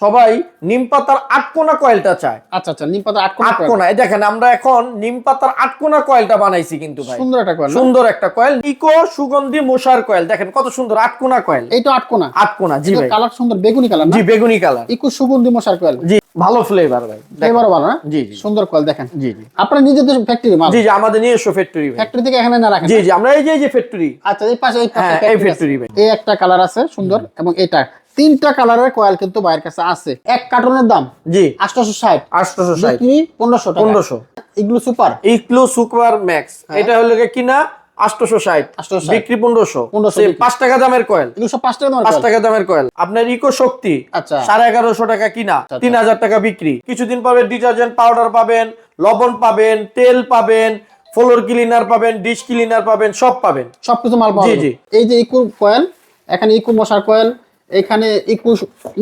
সবাই নিম পাতার আটকোনা কয়েলটা চায়। আচ্ছা আচ্ছা নিম পাতা আট কোনা coil। আটকোনা এই দেখেন আমরা এখন নিম পাতার আটকোনা কয়েলটা বানাইছি কিন্তু ভাই। সুন্দর একটা কয়েল সুন্দর একটা কয়েল। ইকো সুগন্ধি মশার কয়েল। দেখেন কত সুন্দর আটকোনা কয়েল। এইটা আট কোনা। আটকোনা জি ভাই। কালার সুন্দর বেগুনি কালার জি বেগুনি কালার ইকু সুগন্ধি মশার কয়েল। জি ভালো ফ্লেভার ভাই। এবারও ভালো না? জি সুন্দর কয়েল দেখেন। জি জি। আপনার নিজেদের ফ্যাক্টরি মাল। জি জি আমাদের নিজস্ব ফ্যাক্টরি ফ্যাক্টরি থেকে এখানে না রাখেন? জি জি আমরা এই যে এই যে ফ্যাক্টরি আচ্ছা এই পাশে এই পাশে হ্যাঁ, এই factory ভাই। এই একটা কালার আছে সুন্দর এবং এটা তিনটা কালারের কয়েল কিন্তু বাইরের কাছে আছে। এক কার্টনের দাম? জি। আটশোশো ষাট আটশোশো ষাট পনেরোশো পনেরোশো। এগুলো সুপার? ইকলো super max. এটা হলো কিনা? আটশোশো ষাট 860 বিক্রি পনেরোশো। 1500 সেই বিক্রি। পাঁচ টাকা দামের কয়েল। পাঁচ টাকা দামের পাঁচ। টাকা দামের কয়েল। আপনার ইকো শক্তি। আচ্ছা। সাড়ে এগারোশো টাকা কিনা? আচ্ছা। তিন হাজার টাকা বিক্রি। কিছুদিন পাবেন ডিটারজেন্ট পাউডার পাবেন লবণ পাবেন তেল পাবেন ফ্লোর ক্লিনার পাবেন ডিশ ক্লিনার পাবেন সব পাবেন। সবকিছু মাল পাওয়া জি, জি। এই যে ইকু কয়েল এখানে ইকু মশার কয়েল এখানে ইকু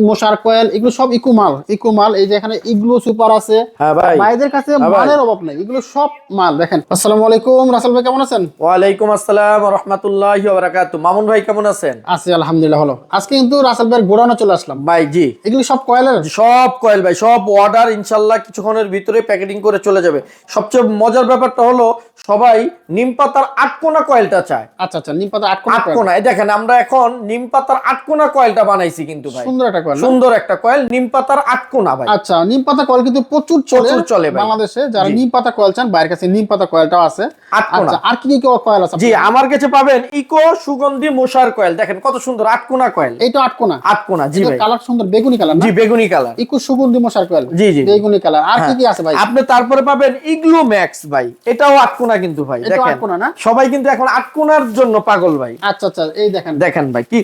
মশার কয়েল এগুলো সব ইকু মাল ইকু মাল এই যে এখানে ইগলো সুপার আছে। হ্যাঁ ভাই। ভাইদের কাছে হ্যাঁ মালের অভাব নেই এগুলো সব মাল দেখেন। আসসালামু আলাইকুম রাসেল ভাই কেমন আছেন? ওয়ালাইকুম আসসালাম রহমতুল্লাহ বারাকাত মামুন ভাই কেমন আছেন? আছি আলহামদুলিল্লাহ ভালো। আজকে কিন্তু রাসেল ভাইয়ের গোডাউনে চলে আসলাম। ভাই জি। এগুলো সব কয়েলের? সব কয়েল ভাই সব অর্ডার ইনশাল্লাহ কিছুক্ষণের ভিতরে প্যাকেটিং করে চলে যাবে। সবচেয়ে মজার ব্যাপারটা হলো সবাই নিম পাতার আটকোনা কয়েলটা চায়। আচ্ছা আচ্ছা নিম পাতা আট কোনা আটকোনা এই দেখেন আমরা এখন নিম পাতার আটকোনা কয়েলটা বানাইছি কিন্তু ভাই। সুন্দর একটা কয়েল সুন্দর একটা কয়েল নিম পাতার আটকোনা ভাই। আচ্ছা নিম পাতা কয়েল কিন্তু প্রচুর চলে চলে বাংলাদেশে। যারা নিম পাতা কয়েল চান বাইরের কাছে নিম পাতা কয়েলটাও আছে। আচ্ছা আর কি কি কয়েল আছে জি আমার কাছে পাবেন ইকো সুগন্ধি মশার কয়েল। দেখেন কত সুন্দর আটকোনা কয়েল। এইটা আট কোনা আটকোনা জি ভাই। কালার সুন্দর বেগুনি কালার জি বেগুনি কালার। ইকু সুগন্ধি মশার কয়েল। জি, জি। বেগুনি কালার। আর কি কি আছে ভাই? আপনি তারপরে পাবেন ইগলু ম্যাক্স ভাই। এটাও আটকোনা কিন্তু ভাই দেখেন। আটকোনা না? সবাই কিন্তু এখন আটকোনার জন্য পাগল ভাই। আচ্ছা আচ্ছা এই দেখেন। দেখেন ভাই কি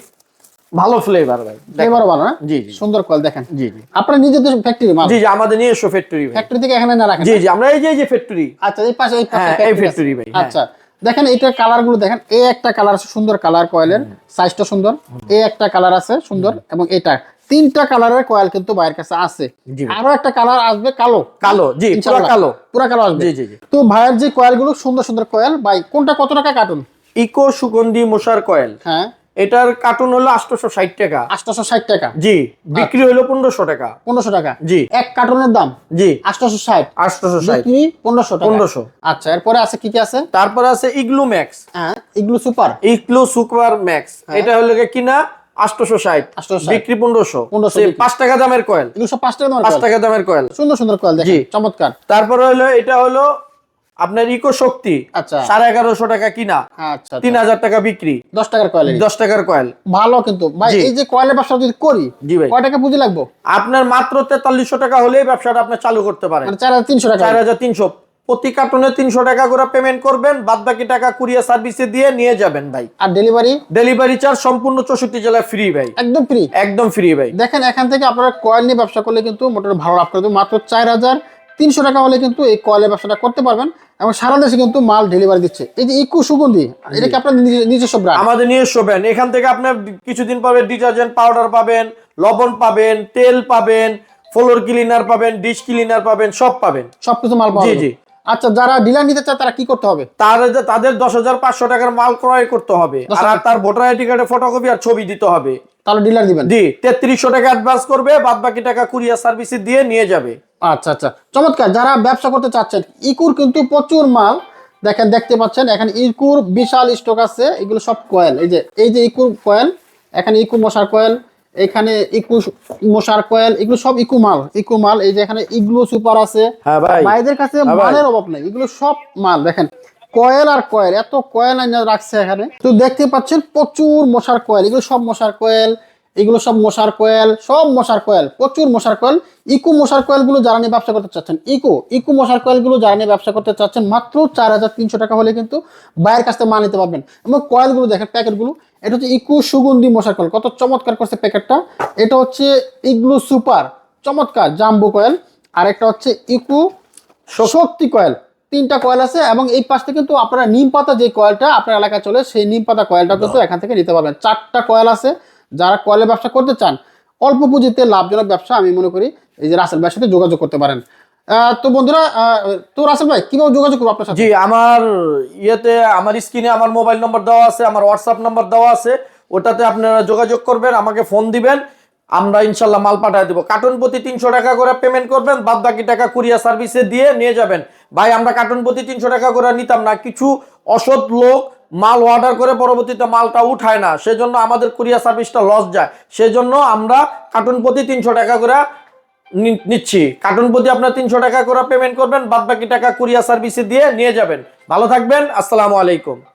ভালো ফ্লেভার ভাই। এবারও ভালো না? জি, জি। সুন্দর কয়েল দেখেন। জি জি। আপনার নিজেদের ফ্যাক্টরি মাল? জি জি আমাদের নিজস্ব ফ্যাক্টরি ফ্যাক্টরি থেকে এখানে না রাখেন জি জি আমরা এই যে এই যে ফ্যাক্টরি আচ্ছা এই পাশে এই পাশে হ্যাঁ, এই factory ভাই, হ্যাঁ। আচ্ছা দেখেন এটা কালারগুলো দেখেন এই একটা কালার আছে সুন্দর কালার কয়েলের সাইজটা সুন্দর। এই একটা কালার আছে সুন্দর এবং এটা। তিনটা কালারের কয়েল কিন্তু বাইরের কাছে আছে। আরও একটা কালার আসবে কালো। কালো জি পুরো। কালো। পুরা কালো আসবে। জি জি তো ভাইয়ের যে কয়েলগুলো সুন্দর সুন্দর কয়েল ভাই কোনটা কত টাকা কার্টুন ইকো সুগন্ধি মশার কয়েল হ্যাঁ। এটার কার্টুন হলো আটশোশো ষাট টাকা। আটশোশো ষাট টাকা। জি বিক্রি হলো পনেরোশো টাকা। পনেরোশো টাকা। জি। এক কার্টুনের দাম? জি। আটশোশো ষাট আটশোশো ষাট পনেরোশো পনেরোশো। আচ্ছা এরপরে আছে কি কি আছে? তারপরে আছে ইগলু ম্যাক্স হ্যাঁ এগুলো সুপার ইগলু সুপার ম্যাক্স এটা হলো কিনা? আটশোশো ষাট 860 বিক্রি পনেরোশো। 1500 সেই পাঁচ টাকা দামের কয়েল পাঁচ টাকা দামের কয়েল। টাকা দামের কয়েল সুন্দর সুন্দর কয়েল জি। চমৎকার। তারপরে হলো এটা হলো আপনার ইকো শক্তি আচ্ছা। সাড়ে এগারোশো টাকা কিনা আচ্ছা তিন হাজার টাকা বিক্রি দশ টাকার কয়েল দশ টাকার কয়েল ভালো কিন্তু। ভাই এই যে কয়েলের ব্যবসা যদি করি জি ভাই। কয় টাকা পুঁজি লাগবো? আপনার মাত্র তেতাল্লিশশো টাকা হলেই ব্যবসাটা আপনি চালু করতে পারেন। মানে চার হাজার তিনশো টাকা চার হাজার তিনশো। প্রতি কার্টুনে তিনশো টাকা করে পেমেন্ট করবেন বাদ বাকি টাকা কুরিয়ার সার্ভিসে দিয়ে নিয়ে যাবেন ভাই। আর ডেলিভারি ডেলিভারি চার্জ সম্পূর্ণ চৌষট্টি জেলায় ফ্রি ভাই। একদম ফ্রি একদম ফ্রি ভাই। দেখেন এখান থেকে আপনারা কয়েল নিয়ে ব্যবসা করলে কিন্তু মোটামুটি ভালো লাভ করবে মাত্র চার হাজার তিনশো টাকা হলে কিন্তু এই কয়েলের ব্যবসাটা করতে পারবেন এবং সারা দেশে কিন্তু মাল ডেলিভারি দিচ্ছে। এই যে ইকু সুগন্ধি এটা কি আপনার নিজস্ব ব্র্যান্ড আমাদের নিজস্ব ব্র্যান্ড এখান থেকে আপনার কিছুদিন পাবেন ডিটারজেন্ট পাউডার পাবেন লবণ পাবেন তেল পাবেন ফ্লোর ক্লিনার পাবেন ডিশ ক্লিনার পাবেন সব পাবেন। সবকিছু মাল পাওয়া জি, জি। আচ্ছা যারা ডিলার নিতে চায় তারা কি করতে হবে? তার তাদের দশ হাজার পাঁচশো টাকার মাল ক্রয় করতে হবে। আর আর তার ভোটার আইডি কার্ডে ফটোকপি আর ছবি দিতে হবে। তাহলে ডিলার দিবেন। জি তেত্রিশশো টাকা অ্যাডভান্স করবে বাদ বাকি টাকা কুরিয়ার সার্ভিসে দিয়ে নিয়ে যাবে। আচ্ছা আচ্ছা। চমৎকার যারা ব্যবসা করতে চাচ্ছেন ইকুর কিন্তু প্রচুর মাল। দেখেন দেখতে পাচ্ছেন এখানে ইকুর বিশাল স্টক আছে। এগুলো সব কয়েল। এই যে এই যে ইকুর কয়েল এখানে ইকু মশার কয়েল এখানে ইকু মশার কয়েল এগুলো সব ইকু মাল ইকু মাল। এই যে এখানে ইগলো সুপার আছে। হ্যাঁ ভাই। ভাইদের কাছে মালের অভাব নেই। এগুলো সব মাল দেখেন। কয়েল আর কয়েল এত কয়েল আইনা রাখছে এখানে। তো দেখতে পাচ্ছেন প্রচুর মশার কয়েল। এগুলো সব মশার কয়েল। এগুলো সব মশার কয়েল সব মশার কয়েল প্রচুর মশার কয়েল। ইকো মশার কয়েলগুলো যারা নিয়ে ব্যবসা করতে চাচ্ছেন ইকো ইকো মশার কয়েলগুলো যারা নিয়ে ব্যবসা করতে চাচ্ছেন মাত্র চার হাজার তিনশো টাকা হলে কিন্তু বাইরের কাছ থেকে মাল নিতে পারবেন। এবং কয়েলগুলো দেখেন প্যাকেটগুলো এটা হচ্ছে ইকো সুগন্ধি মশার কয়েল। কত চমৎকার করছে প্যাকেটটা। এটা হচ্ছে ইগলু সুপার চমৎকার জাম্বু কয়েল। আর একটা হচ্ছে ইকো শক্তি কয়েল। তিনটা কয়েল আছে এবং এই পাশে কিন্তু আপনারা নিম পাতা যে কয়েলটা আপনার এলাকায় চলে সেই নিম পাতা কয়েলটা কিন্তু এখান থেকে নিতে পারবেন। চারটা কয়েল আছে যারা কয়েলের ব্যবসা করতে চান, অল্প পুঁজিতে লাভজনক ব্যবসা আমি মনে করি এই যে রাসেল ভাইয়ের সাথে যোগাযোগ করতে পারেন। তো বন্ধুরা তো রাসেল ভাই, কীভাবে যোগাযোগ করব আপনার সাথে? জি, আমার ইয়েতে, আমার স্ক্রিনে আমার মোবাইল নম্বর দেওয়া আছে, আমার হোয়াটসঅ্যাপ নম্বর দেওয়া আছে, ওটাতে আপনারা যোগাযোগ করবেন, আমাকে ফোন দিবেন, আমরা ইনশাল্লাহ মাল পাঠিয়ে দেবো। কার্টুন প্রতি তিনশো টাকা করে পেমেন্ট করবেন বাদ বাকি টাকা কুরিয়ার সার্ভিসে দিয়ে নিয়ে যাবেন। ভাই, আমরা কার্টুন প্রতি তিনশো টাকা করে নিতাম না, কিছু অসৎ লোক মাল অর্ডার করে পরবর্তীতে মালটা উঠায় না। সেজন্য আমাদের কুরিয়ার সার্ভিসটা লস যায়। সেজন্য আমরা কার্টুন প্রতি তিনশো টাকা করে নিচ্ছি। কার্টুন প্রতি আপনার তিনশো টাকা করে পেমেন্ট করবেন বাদ বাকি টাকা কুরিয়ার সার্ভিসে দিয়ে নিয়ে যাবেন। ভালো থাকবেন, আসসালামু আলাইকুম।